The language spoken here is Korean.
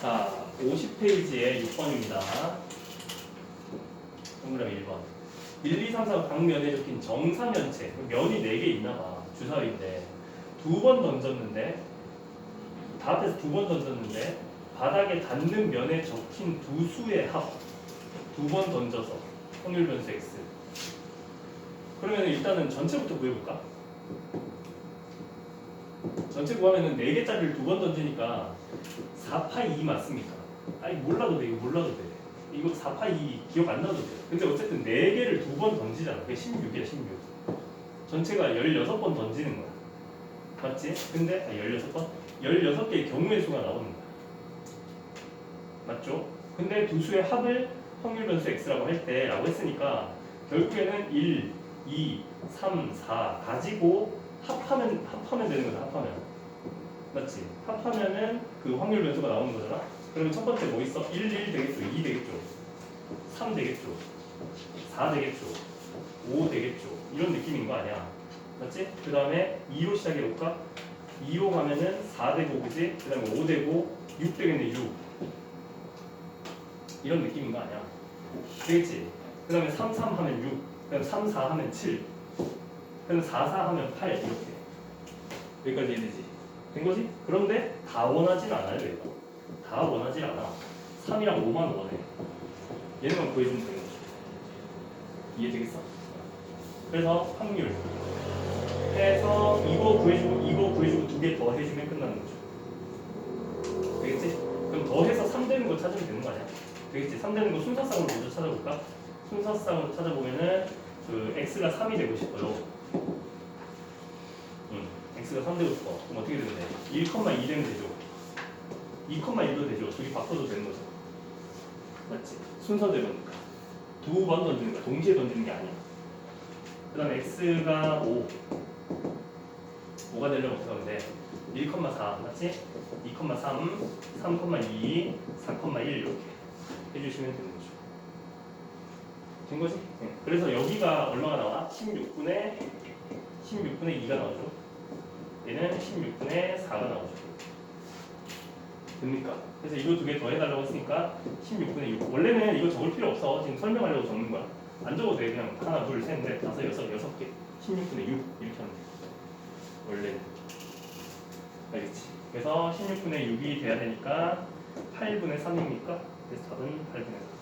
자, 50페이지에 6번입니다. 동그라미 1번. 1, 2, 3, 4 각면에 적힌 정사면체. 면이 4개 있나 봐. 주사위인데. 두 번 던졌는데, 다 합해서 두 번 던졌는데, 바닥에 닿는 면에 적힌 두 수의 합. 두 번 던져서. 확률 변수 x. 그러면 일단은 전체부터 구해볼까? 전체 구하면은 4개짜리를 두 번 던지니까 4파이 2 맞습니까? 아니 몰라도 돼 이거 몰라도 돼 이거 4파이 2 기억 안 나도 돼 근데 어쨌든 4개를 두 번 던지잖아 그게 16이야 16 전체가 16번 던지는 거야 맞지? 근데 아, 16번? 16개의 경우의 수가 나오는 거야 맞죠? 근데 두 수의 합을 확률 변수 x라고 할 때라고 했으니까 결국에는 1, 2, 3, 4 가지고 합하면 합하면 되는 거잖아 합하면 맞지? 합하면은 그 확률 변수가 나오는 거잖아 그러면 첫 번째 뭐 있어? 1, 1 되겠죠 2 되겠죠 3 되겠죠 4 되겠죠 5 되겠죠 이런 느낌인 거 아니야 맞지? 그 다음에 2로 시작해 볼까? 2로 가면은 4 되고 그지? 그 다음에 5 되고 6 되겠네 6 이런 느낌인 거 아니야 되겠지? 그 다음에 3, 3 하면 6그 다음에 3, 4 하면 7 그럼 4, 4 하면 8 이렇게 여기까지 이해되지? 된 거지? 그런데 다 원하진 않아요 얘가 다 원하진 않아 3이랑 5만 원해 얘네만 구해주면 되는 거죠 이해되겠어? 그래서 확률 해서 이거 구해주고 이거 구해주고 두 개 더 해주면 끝나는 거죠 되겠지? 그럼 더해서 3 되는 거 찾으면 되는 거 아니야? 되겠지? 3 되는 거 순서상으로 먼저 찾아볼까? 순서상으로 찾아보면은 그 x가 3이 되고 싶어요 응, x가 3 되고 싶어. 그럼 어떻게 되면 돼? 1,2 되면 되죠. 2,1도 되죠. 둘이 바꿔도 되는 거죠. 맞지? 순서대로니까. 두 번 던지는 거야. 동시에 던지는 게 아니야. 그 다음에 x가 5. 5가 되려면 어떻게 하면 돼? 1,4 맞지? 2,3, 3,2, 4,1 이렇게 해주시면 되는 거죠. 된 거지? 네. 그래서 여기가 얼마가 나와? 16분의 16분의 2가 나오죠. 얘는 16분의 4가 나오죠. 됩니까? 그래서 이거 두 개 더 해달라고 했으니까 16분의 6. 원래는 이거 적을 필요 없어. 지금 설명하려고 적는 거야. 안 적어도 돼. 그냥 하나, 둘, 셋, 넷, 다섯, 여섯, 여섯 개. 16분의 6 이렇게 하면 돼. 원래는. 알겠지? 그래서 16분의 6이 돼야 되니까 8분의 3입니까? 그래서 답은 8분의 4.